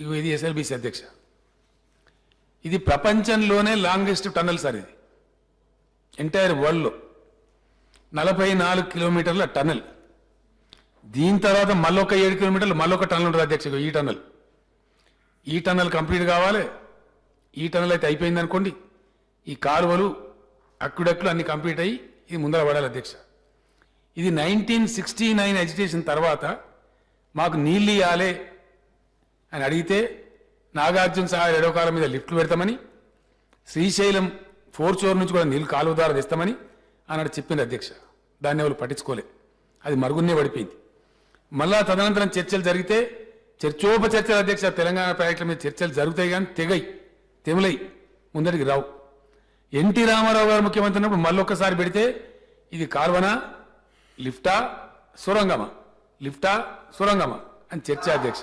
ఇగో ఇది ఎస్ఎల్బిసి అధ్యక్ష. ఇది ప్రపంచంలోనే లాంగెస్ట్ టన్నెల్ సార్ ఇది. ఎంటైర్ వరల్డ్లో నలభై నాలుగు కిలోమీటర్ల టన్నెల్. దీని తర్వాత మళ్ళొక ఏడు కిలోమీటర్లు మళ్ళొక టన్నెల్ ఉంటుంది అధ్యక్ష ఈ టన్నెల్. ఈ టన్నెల్ కంప్లీట్ కావాలి. ఈ టన్నెల్ అయితే అయిపోయింది అనుకోండి ఈ కాలువలు అక్కుడక్కులు అన్ని కంప్లీట్ అయ్యి ఇది ముందర పడాలి అధ్యక్ష. ఇది నైన్టీన్ సిక్స్టీ నైన్ ఎడ్యుకేషన్ తర్వాత మాకు నీళ్ళు ఇవ్వాలి అని అడిగితే నాగార్జున సాగర్ ఎడవకాలం మీద లిఫ్ట్లు పెడతామని శ్రీశైలం ఫోర్ చోర్ నుంచి కూడా నీళ్ళు కాలువ ద్వారా తెస్తామని అన్నాడు చెప్పింది అధ్యక్ష. దాన్ని ఎవరు పట్టించుకోలే. అది మరుగున్నే పడిపోయింది. మళ్ళా తదనంతరం చర్చలు జరిగితే చర్చోపచర్చల అధ్యక్ష తెలంగాణ ప్రాజెక్టుల మీద చర్చలు జరుగుతాయి కానీ తెగై తెములై ముందరికి రావు. ఎన్టీ రామారావు గారు ముఖ్యమంత్రి ఉన్నప్పుడు మళ్ళొక్కసారి పెడితే ఇది కాల్వనా లిఫ్టా సొరంగమా లిఫ్టా సొరంగమా అని చర్చ అధ్యక్ష.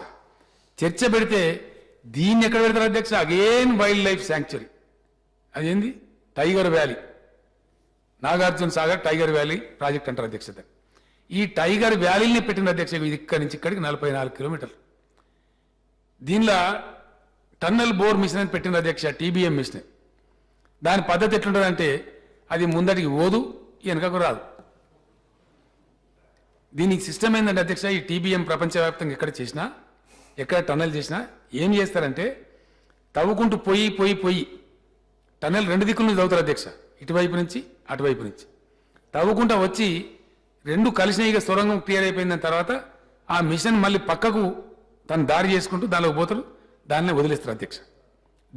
చర్చ పెడితే దీన్ని ఎక్కడ పెడతారు అధ్యక్ష? అగైన్ వైల్డ్ లైఫ్ శాంక్చురీ అదేంది? Tiger valley Nagarjuna Sagar tiger valley project అంటారు అధ్యక్ష ఈ టైగర్ వ్యాలీని పెట్టిన అధ్యక్ష ఇది ఇక్కడి నుంచి ఇక్కడికి నలభై నాలుగు కిలోమీటర్లు. దీనిలో టన్నల్ బోర్ మిషన్ అని పెట్టిన అధ్యక్ష టీబీఎం మిషన్ దాని పద్ధతి ఎట్లుంటుందంటే అది ముందటికి ఓదు వెనకకు రాదు. దీనికి సిస్టమ్ ఏంటంటే అధ్యక్ష ఈ టీబీఎం ప్రపంచవ్యాప్తంగా ఎక్కడ చేసినా ఎక్కడ టన్నెల్ చేసినా ఏం చేస్తారంటే తవ్వుకుంటూ పోయి పోయి పోయి. టన్నెల్ రెండు దిక్కుల నుంచి తవ్వుతారు అధ్యక్ష. ఇటువైపు నుంచి అటువైపు నుంచి. తవ్వుకుంటా వచ్చి రెండు కలిసిన ఇక సొరంగం క్లియర్ అయిపోయిన తర్వాత ఆ మిషన్ మళ్ళీ పక్కకు తను దారి చేసుకుంటూ దానిలోకి పోతారు. దాన్నే వదిలేస్తారు అధ్యక్ష.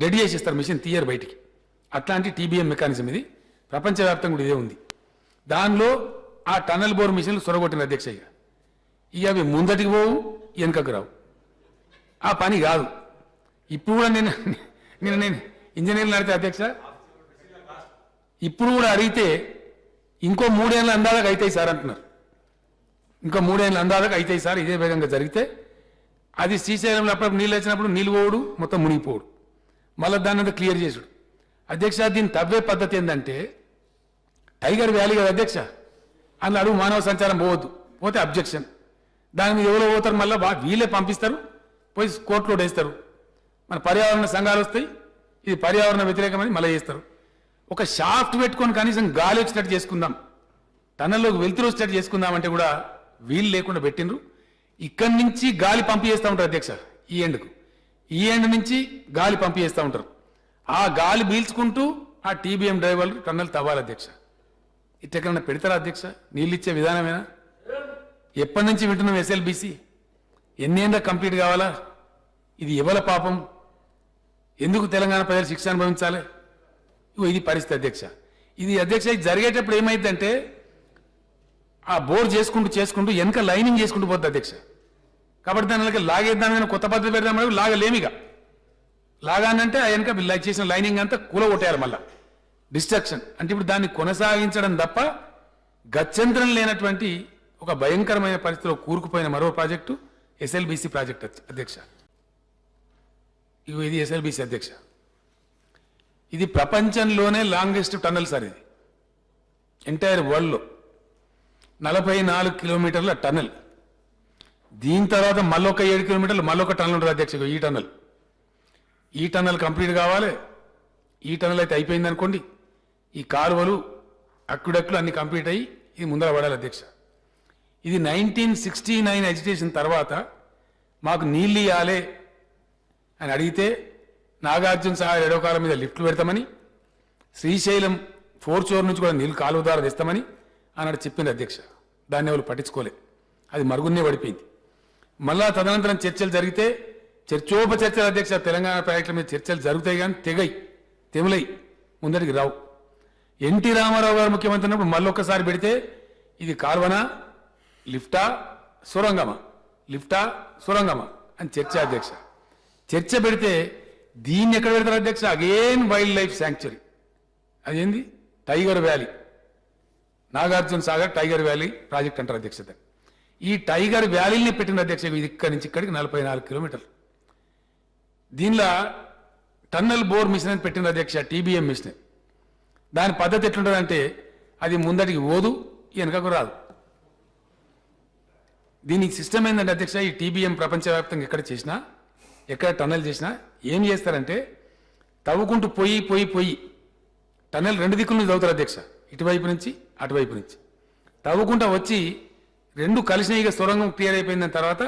రెడీ చేసేస్తారు మిషన్ తీయరు బయటికి. అట్లాంటి టీబీఎం మెకానిజం ఇది. ప్రపంచవ్యాప్తంగా కూడా ఇదే ఉంది. దానిలో ఆ టన్నెల్ బోర్ మిషన్లు సొరగొట్టిన అధ్యక్ష ఇక. ఇక అవి ముందటికి పోవు వెనుకకు రావు. ఆ పని కాదు. ఇప్పుడు కూడా నేను నేను నేను ఇంజనీర్లు నడితే అధ్యక్ష ఇప్పుడు కూడా అడిగితే ఇంకో మూడేళ్ళ అందాలకు అవుతాయి సార్ అంటున్నారు. ఇంకో మూడేళ్ళ అందాలకు అవుతాయి సార్ ఇదే వేగంగా జరిగితే అది శ్రీశైలంలో అప్పుడు నీళ్ళు వచ్చినప్పుడు నీళ్ళు పోవుడు మొత్తం మునిగిపోవుడు మళ్ళీ దాన్ని అంతా క్లియర్ చేసుడు. అధ్యక్ష దీన్ని తవ్వే పద్ధతి ఏంటంటే టైగర్ వ్యాలీ కదా అధ్యక్ష అందులో అడుగు మానవ సంచారం పోవద్దు. పోతే అబ్జెక్షన్. దాని మీద ఎవరో పోతారు మళ్ళీ వీళ్ళే పంపిస్తారు. పోయి కోర్టులో వేస్తారు మన పర్యావరణ సంఘాలు వస్తాయి. ఇది పర్యావరణ వ్యతిరేకమని మళ్ళీ చేస్తారు ఒక షాఫ్ట్ పెట్టుకొని కనీసం గాలి వచ్చేటట్టు చేసుకుందాం. టన్నల్లోకి వెళ్తురు వచ్చేటట్టు చేసుకుందాం అంటే కూడా వీలు లేకుండా పెట్టిండ్రు. ఇక్కడి నుంచి గాలి పంపిస్తూ ఉంటారు అధ్యక్ష ఈ ఎండ్కు. ఈ ఎండ్ నుంచి గాలి పంపిస్తూ ఉంటారు. ఆ గాలి పీల్చుకుంటూ ఆ టీబీఎం డ్రైవర్లు టన్నల్ తవ్వాలి అధ్యక్ష. ఇట్లెక్కడన్నా పెడతారా అధ్యక్ష? నీళ్ళు ఇచ్చే విధానమేనా? ఎప్పటి నుంచి వింటున్నాం ఎస్ఎల్బిసి? ఎన్నేళ్ళ కంప్లీట్ కావాలా? ఇది ఎవల పాపం? ఎందుకు తెలంగాణ ప్రజలు శిక్ష అనుభవించాలి? ఇగో ఇది పరిస్థితి అధ్యక్ష. ఇది అధ్యక్ష ఇది జరిగేటప్పుడు ఏమైందంటే ఆ బోర్ చేసుకుంటూ చేసుకుంటూ వెనక లైనింగ్ చేసుకుంటూ పోద్ది అధ్యక్ష. కాబట్టి దాని వెనక లాగేద్దాం కానీ కొత్త పద్ధతి పెడదామని లాగలేమిగా. లాగానంటే ఆ వెనక చేసిన లైనింగ్ అంతా కూల కొట్టేయాలి మళ్ళా. డిస్ట్రక్షన్. అంటే ఇప్పుడు దాన్ని కొనసాగించడం తప్ప గత్యంతరం లేనటువంటి ఒక భయంకరమైన పరిస్థితిలో కూరుకుపోయిన మరో ప్రాజెక్టు. ఎస్ఎల్బిసి ప్రాజెక్ట్ అధ్యక్ష. ఇగో ఇది ఎస్ఎల్బిసి అధ్యక్ష. ఇది ప్రపంచంలోనే లాంగెస్ట్ టన్నల్ సార్ ఇది. ఎంటైర్ వరల్డ్లో నలభై నాలుగు కిలోమీటర్ల టన్నల్. దీని తర్వాత మళ్ళొక ఏడు కిలోమీటర్లు మళ్ళొక టన్నల్ ఉంటుంది అధ్యక్ష ఈ టన్నల్. ఈ టన్నల్ కంప్లీట్ కావాలి. ఈ టన్నల్ అయితే అయిపోయింది అనుకోండి ఈ కాలువలు అక్కుడక్కులు అన్ని కంప్లీట్ అయ్యి ఇది ముందర పడాలి అధ్యక్ష. ఇది నైన్టీన్ సిక్స్టీ నైన్ ఎడ్యుకేషన్ తర్వాత మాకు నీళ్ళు ఇవ్వాలి అని అడిగితే నాగార్జున సాగర్ ఎడవకాల మీద లిఫ్ట్లు పెడతామని శ్రీశైలం ఫోర్ చోర్ నుంచి కూడా నీళ్ళు కాలువ ద్వారా తెస్తామని అన్నాడు చెప్పింది అధ్యక్ష. దాన్ని ఎవరు పట్టించుకోలే. అది మరుగున్నే పడిపోయింది. మళ్ళా తదనంతరం చర్చలు జరిగితే చర్చోపచర్చల అధ్యక్ష తెలంగాణ ప్రాజెక్టుల మీద చర్చలు జరుగుతాయి కానీ తెగై తెములై ముందరికి రావు. ఎన్టీ రామారావు గారు ముఖ్యమంత్రి ఉన్నప్పుడు మళ్ళొక్కసారి పెడితే ఇది కాల్వనా? లిఫ్టా సొరంగమా? లిఫ్టా సొరంగమా? అని చర్చ అధ్యక్ష. చర్చ పెడితే దీన్ని ఎక్కడ పెడతారు అధ్యక్ష? అగైన్ వైల్డ్ లైఫ్ శాంక్చురీ అదేంది? Tiger valley Nagarjuna Sagar tiger valley project అంటారు అధ్యక్ష ఈ టైగర్ వ్యాలీని పెట్టిన అధ్యక్ష ఇది ఇక్కడి నుంచి ఇక్కడికి నలభై నాలుగు కిలోమీటర్లు. దీనిలో టన్నల్ బోర్ మిషన్ అని పెట్టిన అధ్యక్ష టీబీఎం మిషన్. దాని పద్ధతి ఎట్లుంటుందంటే అది ముందటికి ఓదు వెనకకు రాదు. దీనికి సిస్టమ్ ఏంటంటే అధ్యక్ష ఈ టీబీఎం ప్రపంచవ్యాప్తంగా ఎక్కడ చేసినా ఎక్కడ టన్నెల్ చేసినా ఏం చేస్తారంటే తవ్వుకుంటూ పోయి పోయి పోయి టన్నెల్ రెండు దిక్కుల నుంచి తవ్వుతారు అధ్యక్ష. ఇటువైపు నుంచి అటువైపు నుంచి. తవ్వుకుంటా వచ్చి రెండు కలిసినాయిగా సొరంగం క్లియర్ అయిపోయిన తర్వాత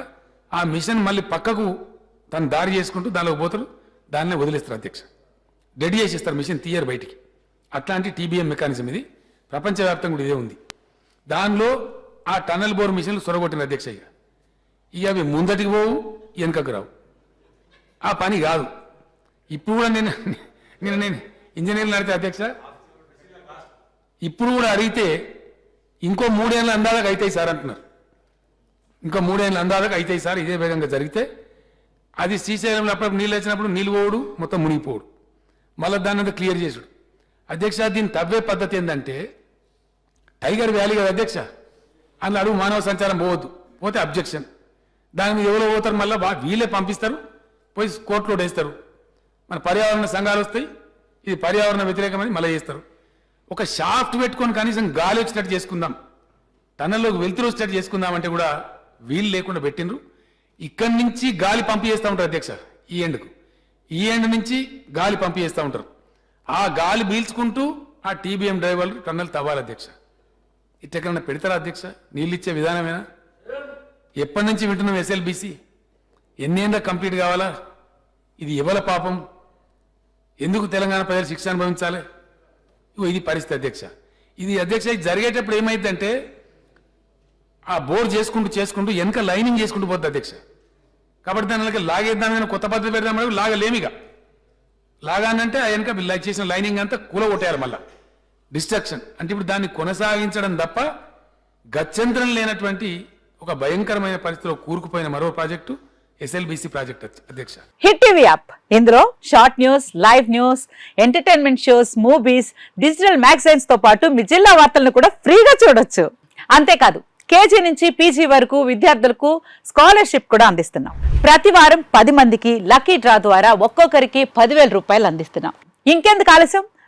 ఆ మిషన్ మళ్ళీ పక్కకు తను దారి చేసుకుంటూ దానిలోకి పోతారు దాన్నే వదిలేస్తారు అధ్యక్ష. డెడ్ చేసేస్తారు మిషన్ తీయరు బయటికి. అట్లాంటి టీబీఎం మెకానిజం ఇది. ప్రపంచవ్యాప్తంగా కూడా ఇదే ఉంది. దానిలో ఆ టన్నెల్ బోర్ మిషన్లు సొరగొట్టిన అధ్యక్ష ఇక ఇక అవి ముందటికి పోవు వెనుకకు రావు. ఆ పని కాదు. ఇప్పుడు కూడా నేను నేను నేను ఇంజనీర్లు నడితే అధ్యక్ష ఇప్పుడు కూడా అడిగితే ఇంకో మూడేళ్ళ అందాలకు అవుతాయి సార్ అంటున్నారు. ఇంకో మూడేళ్ళ అందాలకు అవుతాయి సార్ ఇదే వేగంగా జరిగితే అది శ్రీశైలంలో అప్పటికి నీళ్ళు వచ్చినప్పుడు నీళ్ళు పోవుడు మొత్తం మునిగిపోవుడు. మళ్ళీ దాన్ని అంతా క్లియర్ చేసుడు. అధ్యక్ష దీన్ని తవ్వే పద్ధతి ఏంటంటే టైగర్ వ్యాలీ కదా అధ్యక్ష? అందులో అడుగు మానవ సంచారం పోవద్దు. పోతే అబ్జెక్షన్. దాని మీద ఎవరో పోతారు మళ్ళీ వీళ్ళే పంపిస్తారు పోయి కోర్టులో వేస్తారు మన పర్యావరణ సంఘాలు వస్తాయి ఇది పర్యావరణ వ్యతిరేకమని మళ్ళీ చేస్తారు. ఒక షాఫ్ట్ పెట్టుకొని కనీసం గాలి వచ్చినట్టు చేసుకుందాం. టన్నల్లోకి వెళ్తురు వచ్చినట్టు చేసుకుందాం అంటే కూడా వీలు లేకుండా పెట్టిండ్రు. ఇక్కడి నుంచి గాలి పంపిస్తూ ఉంటారు అధ్యక్ష ఈ ఎండ్కు. ఈ ఎండ్ నుంచి గాలి పంపిస్తూ ఉంటారు. ఆ గాలి పీల్చుకుంటూ ఆ టీబీఎం డ్రైవర్లు టన్నల్ తవ్వాలి అధ్యక్ష. ఇట్టెక్కడన్నా పెడతారా అధ్యక్ష? నీళ్ళు ఇచ్చే విధానమేనా? ఎప్పటి నుంచి వింటున్నాం ఎస్ఎల్బిసి? ఎన్నేళ్ళ కంప్లీట్ కావాలా? ఇది ఎవల పాపం? ఎందుకు తెలంగాణ ప్రజలు శిక్ష అనుభవించాలి? ఇగో ఇది పరిస్థితి అధ్యక్ష. ఇది అధ్యక్ష ఇది జరిగేటప్పుడు ఏమైందంటే ఆ బోర్ చేసుకుంటూ చేసుకుంటూ వెనక లైనింగ్ చేసుకుంటూ పోద్ది అధ్యక్ష. కాబట్టి దానికి లాగేద్దామని కొత్త పద్ధతి పెడదాం లాగలేమిగా లాగానంటే ఆ వెనక చేసిన లైనింగ్ అంతా కూల కొట్టేయాలి మళ్ళీ. డిస్ట్రక్షన్. అంటే ఇప్పుడు దాన్ని కొనసాగించడం తప్ప గత్యంతరం లేనటువంటి ఒక భయంకరమైన పరిస్థితిలో కూరుకుపోయిన మరో ప్రాజెక్టు ఎస్ఎల్బిసి ప్రాజెక్ట్ అధ్యక్ష. Hit TV app. ఇందులో short news live news entertainment shows movies digital మ్యాగజైన్స్తో పాటు మీ జిల్లా వార్తలను కూడా ఫ్రీగా చూడొచ్చు. అంతేకాదు కేజీ నుంచి పీజీ వరకు విద్యార్థులకు స్కాలర్షిప్ కూడా అందిస్తున్నాం. ప్రతి వారం పది మందికి లక్కీ డ్రా ద్వారా ఒక్కొక్కరికి పదివేల రూపాయలు అందిస్తున్నాం. ఇంకెందుకు ఆలస్యం?